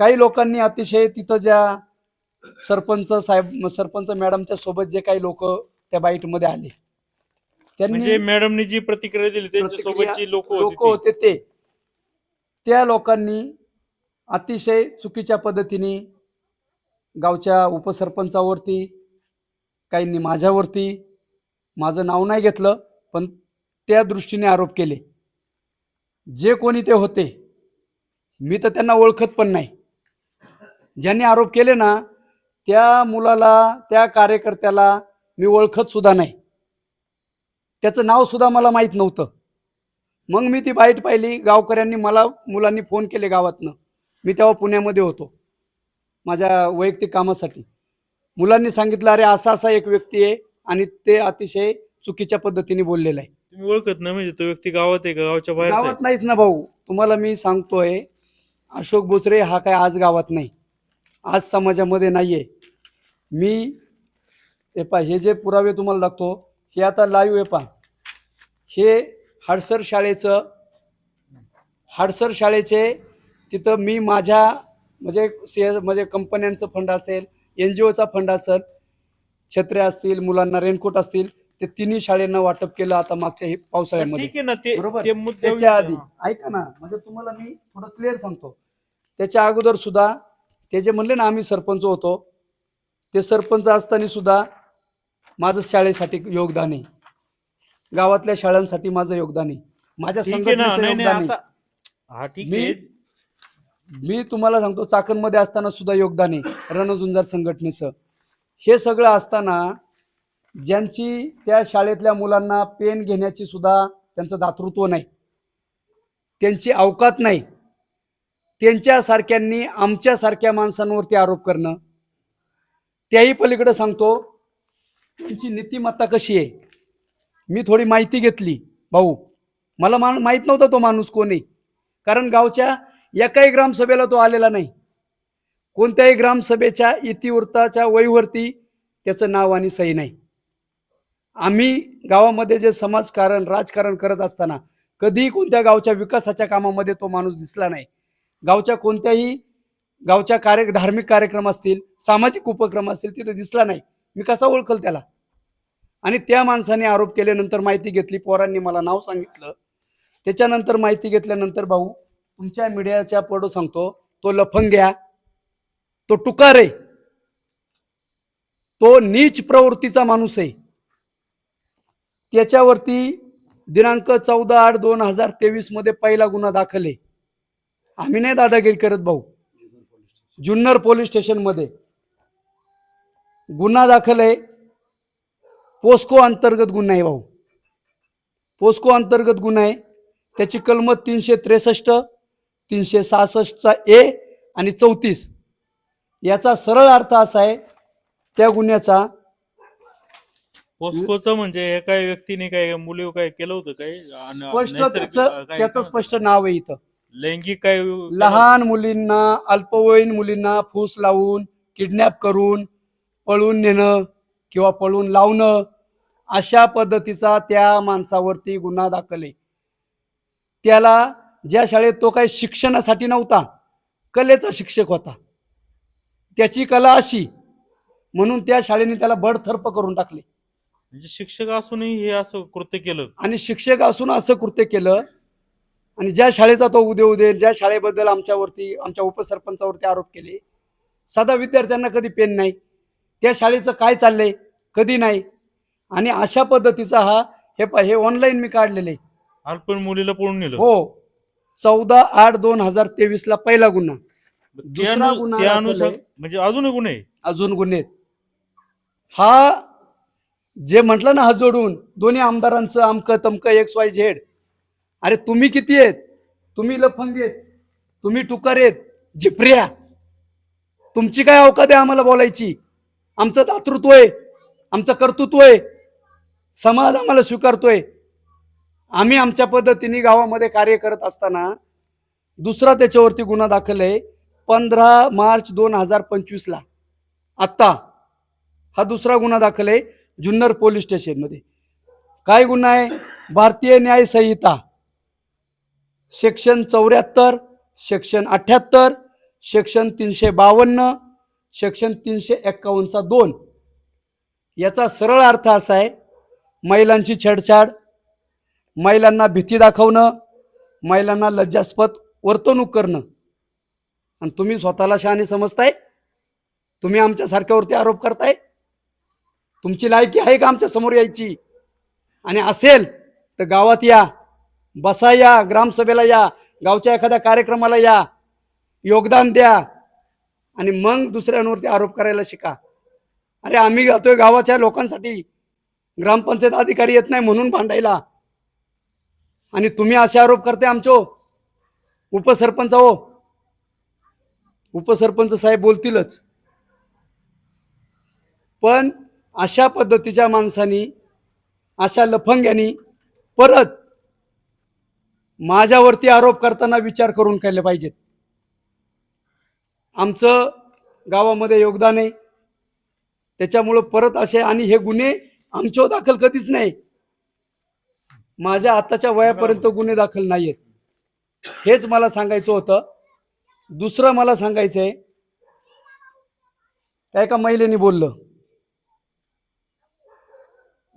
काही लोकांनी अतिशय तिथं ज्या सरपंच साहेब सरपंच मॅडमच्या सोबत जे काही लोक त्या बाईटमध्ये आले म्हणजे मॅडमनी जी प्रतिक्रिया दिली त्यांच्या प्रतिक्रिया सोबतची लोक लोक होते ते. त्या लोकांनी अतिशय चुकीच्या पद्धतीने गावच्या उपसरपंचावरती काहींनी माझ्यावरती माझं नाव नाही घेतलं पण त्या दृष्टीने आरोप केले. जे कोणी ते होते मी तर त्यांना ओळखत पण नाही. ज्यांनी आरोप केले ना त्या मुलाला त्या कार्यकर्त्याला मी ओळखत सुद्धा नाही. त्याचं नाव सुद्धा मला माहीत नव्हतं. मग मी ती बाईट पाहिली गावकऱ्यांनी मला मुलांनी फोन केले गावातनं. मी तेव्हा पुण्यामध्ये होतो माझ्या वैयक्तिक कामासाठी. मुलांनी सांगितलं अरे असा असा एक व्यक्ती आहे आणि ते अतिशय चुकीच्या पद्धतीने बोललेलं आहे. तुम्ही ओळखत नाही म्हणजे तो व्यक्ती गावात आहे का? गावच्या बाहेर गावात नाहीच ना भाऊ. तुम्हाला मी सांगतोय अशोक बोचरे हा काय आज गावात नाही. आज समाजामध्ये नाहीये. मी हे पा हे जे पुरावे तुम्हाला दाखतो हे आता लाईव्ह आहे पा हे हडसर शाळेचं हडसर शाळेचे तिथं मी माझ्या म्हणजे से म्हणजे कंपन्यांचं फंड असेल एन जी ओचा फंड असेल छत्र्या असतील मुलांना रेनकोट असतील ते तिन्ही शाळेनं वाटप केलं आता मागच्या हे पावसाळ्यामध्ये. ठीक आहे ना ते बरोबर. त्याच्या आधी. ऐका ना म्हणजे तुम्हाला मी थोडं क्लिअर सांगतो. त्याच्या अगोदर सुद्धा ते जे म्हणले ना आम्ही सरपंच होतो ते सरपंच असताना सुद्धा माझं शाळेसाठी योगदान आहे. गावातल्या शाळांसाठी माझं योगदान आहे. माझ्या ठीक आहे ना. संघटनेचं नाही नाही योगदान आहे. आता हा ठीक मी आहे. मी तुम्हाला सांगतो चाकणमध्ये असताना सुद्धा योगदान आहे रणझुंजार संघटनेचं. हे सगळं असताना ज्यांची त्या शाळेतल्या मुलांना पेन घेण्याची सुद्धा त्यांचं दातृत्व नाही. त्यांची अवकात नाही. त्यांच्यासारख्यांनी आमच्यासारख्या माणसांवरती आरोप करणं. त्याही पलीकडं सांगतो त्यांची नीतिमत्ता कशी आहे? मी थोडी माहिती घेतली भाऊ. मला मा माहीत नव्हता तो माणूस कोणी कारण गावच्या एकाही ग्रामसभेला तो आलेला नाही. कोणत्याही ग्रामसभेच्या इतिवृत्ताच्या वहीवरती त्याचं नाव आणि सही नाही. आम्ही गावामध्ये जे समाजकारण राजकारण करत असताना कधीही कोणत्या गावच्या विकासाच्या कामामध्ये तो माणूस दिसला नाही. गावच्या कोणत्याही गावच्या कार्य धार्मिक कार्यक्रम असतील सामाजिक उपक्रम असतील तिथे दिसला नाही. मी कसा ओळखल त्याला? आणि त्या माणसाने आरोप केल्यानंतर माहिती घेतली. पोरांनी मला नाव सांगितलं. त्याच्यानंतर माहिती घेतल्यानंतर भाऊ तुमच्या मीडियाच्या पडो सांगतो तो लफंग्या तो टुकार आहे. तो नीच प्रवृत्तीचा माणूस आहे. त्याच्यावरती दिनांक चौदा आठ दोन हजार तेवीसमध्ये पहिला गुन्हा दाखल आहे. आम्ही नाही दादागिरी करत भाऊ. जुन्नर पोलीस स्टेशनमध्ये गुन्हा दाखल आहे. पोस्को अंतर्गत गुन्हा आहे भाऊ. पोस्को अंतर्गत गुन्हा आहे. त्याची कलम तीनशे त्रेसष्ट तीनशे सहासष्टचा ए आणि चौतीस. याचा सरळ अर्थ असा आहे त्या गुन्ह्याचा पोस्कोचं म्हणजे एका व्यक्तीने काय मुली काय केलं होतं काय? स्पष्ट त्याचं काय- त्याचं स्पष्ट नाव आहे इथं. लैंगिक काय लहान मुलींना अल्पवयीन मुलींना फूस लावून किडनॅप करून पळून नेणं किंवा पळून लावणं अशा पद्धतीचा त्या माणसावरती गुन्हा दाखल आहे. त्याला ज्या शाळेत तो काही शिक्षणासाठी नव्हता कलेचा शिक्षक होता. त्याची कला अशी म्हणून त्या शाळेने त्याला बडथर्प करून टाकले. म्हणजे शिक्षक असूनही हे असं कृत्य केलं. आणि शिक्षक असून असं कृत्य केलं आणि ज्या शाळेचा तो उदय उदय ज्या शाळेबद्दल आमच्यावरती आमच्या उपसरपंचावरती आरोप केले साधा विद्यार्थ्यांना कधी पेन नाही त्या शाळेचं काय चाललंय कधी नाही आणि अशा पद्धतीचा हा हे हे ऑनलाईन मी काढलेले मुलीला पळून नेलं हो चौदा आठ दोन हजार तेवीस ला पहिला गुन्हा दुसरा गुन्हा दाखल आहे. म्हणजे अजूनही गुन्हे आहे. अजून गुन्हे आहेत. हा जे म्हटलं ना हात जोडून दोन्ही आमदारांचं अमकं तमकं एक्स वाय झेड अरे तुम्ही किती आहेत? तुम्ही लफंग आहेत. तुम्ही टुकार आहेत. जिपऱ्या तुमची काय अवकाद आहे आम्हाला बोलायची? आमचं दातृत्व आहे. आमचं कर्तृत्व आहे. समाज आम्हाला स्वीकारतोय. आम्ही आमच्या पद्धतीने गावामध्ये कार्य करत असताना दुसरा त्याच्यावरती गुन्हा दाखल आहे. पंधरा मार्च दोन हजार पंचवीसला. आत्ता हा दुसरा गुन्हा दाखल आहे जुन्नर पोलीस स्टेशनमध्ये. काय गुन्हा आहे? भारतीय न्याय संहिता सेक्शन चौऱ्याहत्तर सेक्शन अठ्ठ्याहत्तर सेक्शन तीनशे बावन्न सेक्शन तीनशे एक्कावन्नचा दोन. याचा सरळ अर्थ असा आहे महिलांची छेडछाड महिलांना भीती दाखवणं महिलांना लज्जास्पद वर्तणूक करणं. आणि तुम्ही स्वतःला शहाणे समजताय? तुम्ही आमच्यासारख्यावरती आरोप करताय? तुमची लायकी आहे का आमच्यासमोर यायची? आणि असेल तर गावात या. बसा या ग्रामसभेला या गावच्या एखाद्या कार्यक्रमाला या योगदान द्या. आणि मग दुसऱ्यांवरती आरोप करायला शिका. अरे आम्ही जातोय गावाच्या लोकांसाठी. ग्रामपंचायत अधिकारी येत नाही म्हणून भांडायला. आणि तुम्ही असे आरोप करते आमचो. उपसरपंच हो. उपसरपंच साहेब बोलतीलच. पण अशा पद्धतीच्या माणसानी अशा लफंग्यानी परत माझ्यावरती आरोप करताना विचार करून केले पाहिजेत. आमचं गावामध्ये योगदान आहे. त्याच्यामुळं परत असे आणि हे गुन्हे आमच्यावर दाखल कधीच नाही. माझ्या आताच्या वयापर्यंत गुन्हे दाखल नाही आहेत हेच मला सांगायचं होतं. दुसरं मला सांगायचं आहे. त्या एका महिलेने बोललं.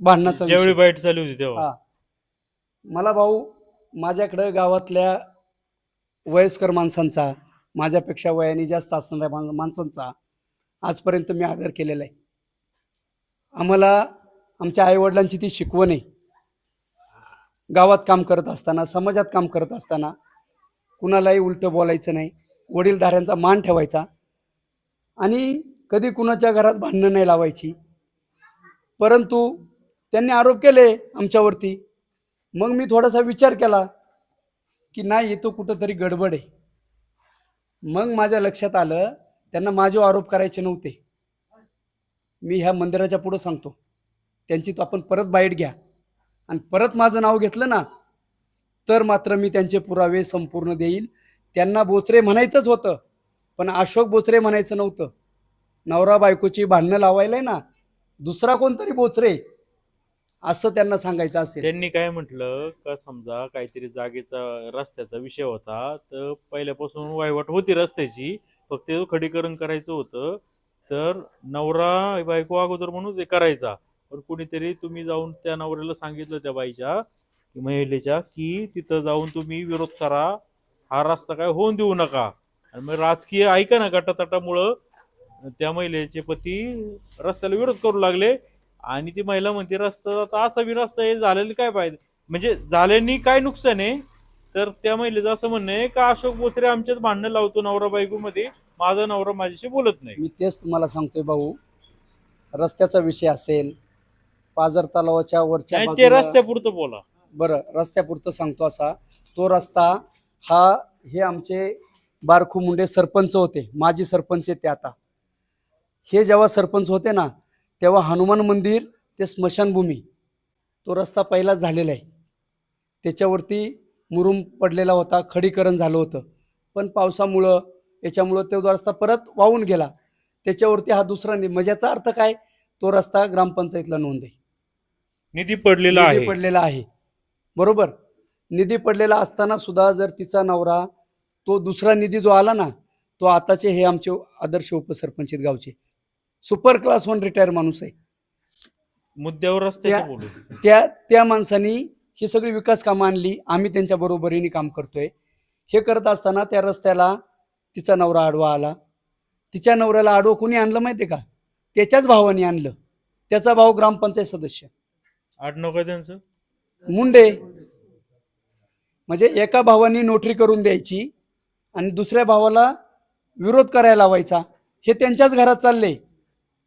भांडणाचा ज्यावेळी. बाईट चालू होती तेव्हा. मला भाऊ माझ्याकडं गावातल्या वयस्कर माणसांचा माझ्यापेक्षा वयाने जास्त असणाऱ्या माण- माणसांचा आजपर्यंत मी आदर केलेला आहे. आम्हाला आमच्या आईवडिलांची ती शिकवण आहे. गावात काम करत असताना समाजात काम करत असताना कुणालाही उलटं बोलायचं नाही वडीलधाऱ्यांचा मान ठेवायचा आणि कधी कुणाच्या घरात भांडणं नाही लावायची. परंतु त्यांनी आरोप केले आमच्यावरती मग मी थोडासा विचार केला की नाही येतो कुठंतरी गडबड आहे. मग माझ्या लक्षात आलं त्यांना माझे आरोप करायचे नव्हते. मी ह्या मंदिराच्या पुढं सांगतो. त्यांची तो आपण परत बाईट घ्या. आणि परत माझं नाव घेतलं ना तर मात्र मी त्यांचे पुरावे संपूर्ण देईल. त्यांना बोचरे म्हणायचंच होतं पण अशोक बोचरे म्हणायचं नव्हतं. नवरा बायकोची भांडणं लावायला ना दुसरा कोणतरी बोचरे असं त्यांना सांगायचं असेल. त्यांनी काय म्हटलं का समजा काहीतरी जागेचा रस्त्याचा विषय होता तर पहिल्यापासून वायवाट होती रस्त्याची. फक्त ते खडीकरण करायचं होतं. तर नवरा बायको अगोदर म्हणून ते करायचा. पण कुणीतरी तुम्ही जाऊन त्या नवऱ्याला सांगितलं त्या बाईच्या की महिलेच्या की तिथं जाऊन तुम्ही विरोध करा. हा रस्ता काय होऊन देऊ नका. आणि मग राजकीय ऐका ना गटातटामुळं त्या महिलेचे पती रस्त्याला विरोध करू लागले. आणि ती महिला म्हणते रस्ता आता असा बी रस्ता आहे झालेलं काय पाहिजे? म्हणजे झाल्याने काय नुकसान आहे? तर त्या महिलेचं असं म्हणणं आहे का अशोक बोसरे आमच्याच भांडणं लावतो नवरा बायको मध्ये माझा नवरा माझ्याशी बोलत नाही. मी तेच तुम्हाला सांगतोय भाऊ. रस्त्याचा विषय असेल पाझर तलावाच्या वरच्या ते बाजूला- रस्त्यापुरतं बोला. बरं रस्त्यापुरतं सांगतो असा. तो रस्ता हा हे आमचे बारखू मुंडे सरपंच होते. माजी सरपंच आहेत ते आता. हे जेव्हा सरपंच होते ना तेव्हा हनुमान मंदिर ते स्मशानभूमी तो रस्ता पहिलाच झालेला आहे. त्याच्यावरती मुरुम पडलेला होता खडीकरण झालं होतं. पण पावसामुळं याच्यामुळं तो रस्ता परत वाहून गेला. त्याच्यावरती हा दुसरा नि म्हणजे याचा अर्थ काय? तो रस्ता ग्रामपंचायतला नोंद आहे. निधी पडलेला आहे. पडलेला आहे. बरोबर? निधी पडलेला असताना सुद्धा जर तिचा नवरा तो दुसरा निधी जो आला ना तो आताचे हे आमचे आदर्श उपसरपंच आहेत गावचे. सुपर क्लास वन रिटायर माणूस आहे. मुद्द्यावर रस्त्याचं त्या- बोलू. त्या त्या माणसानी ही सगळी विकास कामं आणली. आम्ही त्यांच्या बरोबरीने काम करतोय. हे करत असताना त्या रस्त्याला तिचा नवरा आडवा आला. तिच्या नवऱ्याला आडवं कोणी आणलं माहिती आहे का? त्याच्याच भावाने आणलं. त्याचा भाऊ ग्रामपंचायत सदस्य. आडनाव काय त्यांचं? मुंडे. म्हणजे एका भावानी नोटरी करून द्यायची आणि दुसऱ्या भावाला विरोध करायला लावायचा. हे त्यांच्याच घरात चाललंय.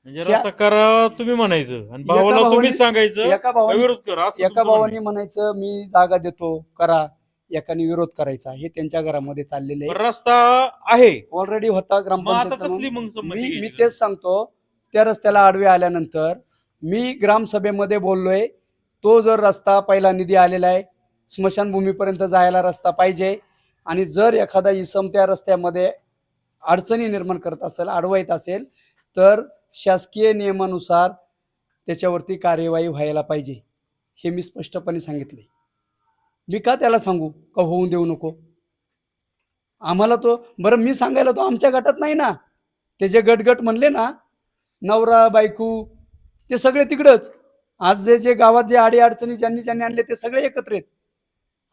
म्हणजे त्या- रस्ता करा तुम्ही म्हणायचं आणि भावाला भावाने- तुम्हीच सांगायचं एका का भावाने विरोध करा असं एका तुमचं भावाने म्हणणं म्हणायचं मी जागा देतो करा एकाने विरोध करायचा हे त्यांच्या घरामध्ये चाललेलं आहे. रस्ता आहे ऑलरेडी होता मग आता ग्रामपंचायत कसली म्हणून. मग संमती मी मी घ्यायची? तेच सांगतो त्या रस्त्याला आडवे आल्यानंतर मी ग्रामसभेमध्ये बोललोय तो जर रस्ता पहिला निधी आलेला आहे स्मशानभूमीपर्यंत जायला रस्ता पाहिजे आणि जर एखादा इसम त्या रस्त्यामध्ये अडचणी निर्माण करत असेल अडवत असेल तर शासकीय नियमानुसार त्याच्यावरती कार्यवाही व्हायला पाहिजे हे मी स्पष्टपणे सांगितले. मी का त्याला सांगू? का होऊन देऊ नको? आम्हाला तो बरं मी सांगायला तो आमच्या गटात नाही ना. ते जे गटगट म्हणले ना नवरा बायको ते सगळे तिकडंच. आज जे जे गावात जे आडी अडचणी ज्यांनी ज्यांनी आणले ते सगळे एकत्र आहेत.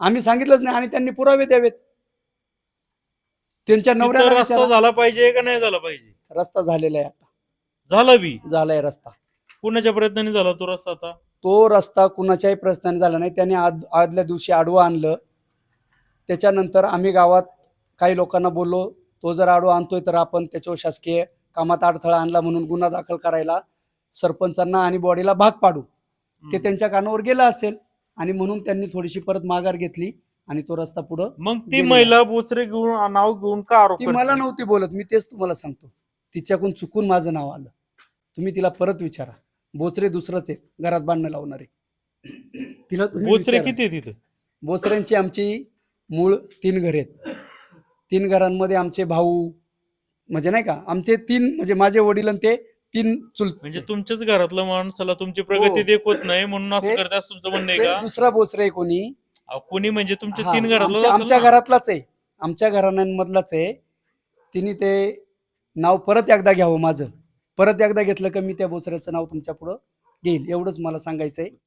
आम्ही सांगितलंच नाही आणि त्यांनी पुरावे द्यावेत. त्यांच्या नवऱ्याला. झाला पाहिजे का नाही झाला पाहिजे? रस्ता झालेला आहे झाला बी? झालाय रस्ता. कुणाच्या प्रयत्नाने झाला तो रस्ता आता? तो रस्ता कुणाच्याही प्रश्नाने झाला नाही. त्याने आज आदल्या दिवशी आडवं आणलं. त्याच्यानंतर आम्ही गावात काही लोकांना बोललो तो जर आडवा आणतोय तर आपण त्याच्यावर शासकीय कामात अडथळा आणला म्हणून गुन्हा दाखल करायला सरपंचांना आणि बॉडीला भाग पाडू. ते त्यांच्या कानावर गेलं असेल आणि म्हणून त्यांनी थोडीशी परत माघार घेतली आणि तो रस्ता पुढं मग ती गेली. महिला बोचरे घेऊन नाव घेऊन का आरोप ती करते? मला नव्हती बोलत. मी तेच तुम्हाला सांगतो. तिच्याकडून चुकून माझं नाव आलं. तुम्ही तिला परत विचारा. बोचरे दुसरंच आहे. घरात बांधणं लावणारे. तिला तुम्ही बोचरे विचारा. किती आहे तिथं? बोचऱ्यांची आमची मूळ तीन घर आहेत. तीन घरांमध्ये आमचे भाऊ म्हणजे नाही का आमचे तीन म्हणजे माझे वडील आणि ते तीन चुल म्हणजे तुमच्याच घरातलं माणसाला तुमची प्रगती हो. देखवत नाही म्हणून असं ते- करते असं तुमचं म्हणणं आहे ते का? दुसरा बोचरे आहे कोणी? अहो, कोणी म्हणजे तुमच्या हा, तीन घरातलं आमच्या-? घरातलाच आहे. आमच्या घराण्यांमधलाच आहे. तिने ते नाव परत एकदा घ्यावं माझं. परत एकदा घेतलं का मी त्या बोचऱ्याचं नाव तुमच्या पुढं घेईल. एवढंच मला सांगायचं आहे